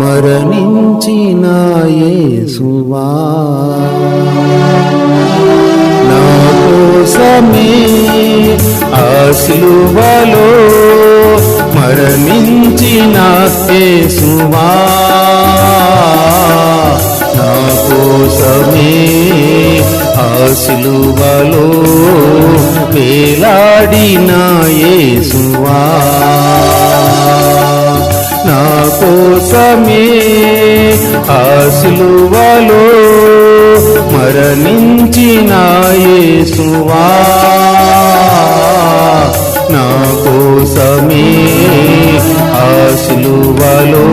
మరణించిన యేసువా నా కోసమే ఆ మరణించిన యేసువా నా కోసమే ఆ సిలువలో వేలాడిన యేసువా కోసమే ఆ సిలువలో మరణించిన యేసువా. నా కోసమే ఆ సిలువలో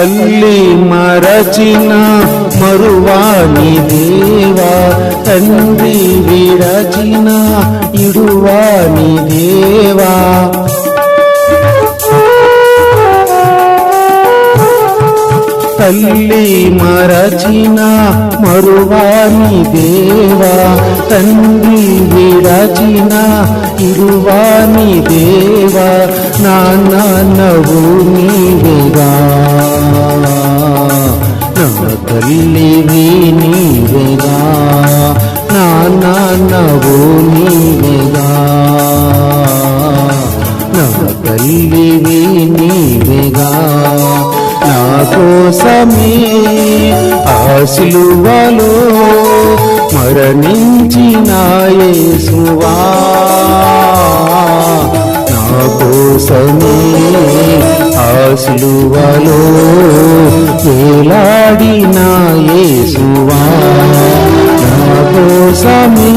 తల్లి మరచిన మరువాని దేవా తండ్రి విరచిన ఇడువాని దేవా. తల్లి మరచిన మరువాని దేవా తండ్రి విరచిన ఇరువాని దేవా. నాన్న నవ్వు నీ తల్లివి నీవేగా నాన్న నవ్వు నీవేగా నవ తల్లివి నీవేగా నా కోసమే ఆ సిలువలో మరణించిన యేసువా కోసమే ఆశలువలో వేలాడిన యేసువా. నా కోసమే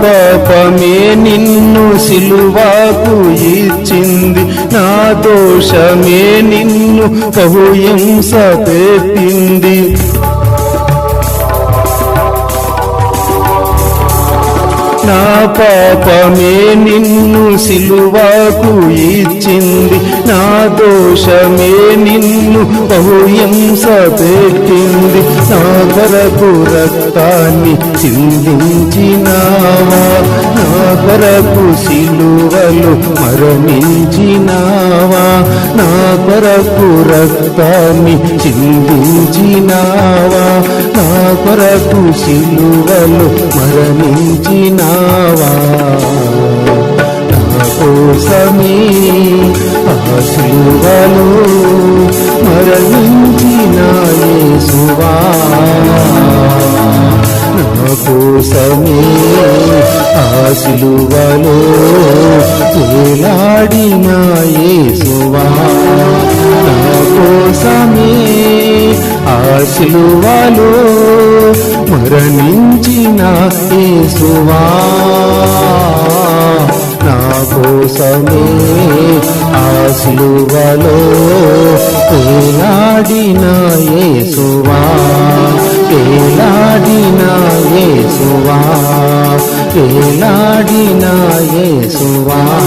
పాపమే నిన్ను సిలువాకు ఇచ్చింది. నా దోషమే నిన్ను బహుహింస పెట్టింది నా పాపమే నిన్ను సిలువాకు ఇచ్చింది. నా దోషమే నిన్ను బహుయంస పెట్టింది. నా కొరకు రక్తాన్ని చిందించినావా? నా కొరకు సిలువలు మరణించినావా? నా కొరకు రక్తాన్ని చిందించినావా? నా కొరకు సిలువలు మరణించినావా? నా కోసమే ఆ సిలువలు మరణించిన యేసు యేసువా నా కోసమే ఆ సిలువలు వేలాడిన యేసువా సిలువలో మరణించిన యేసువా. నా కోసమే ఆ సిలువలో పేలాడిన యేసువా. పేలాడిన యేసువా. పేలాడిన యేసువా.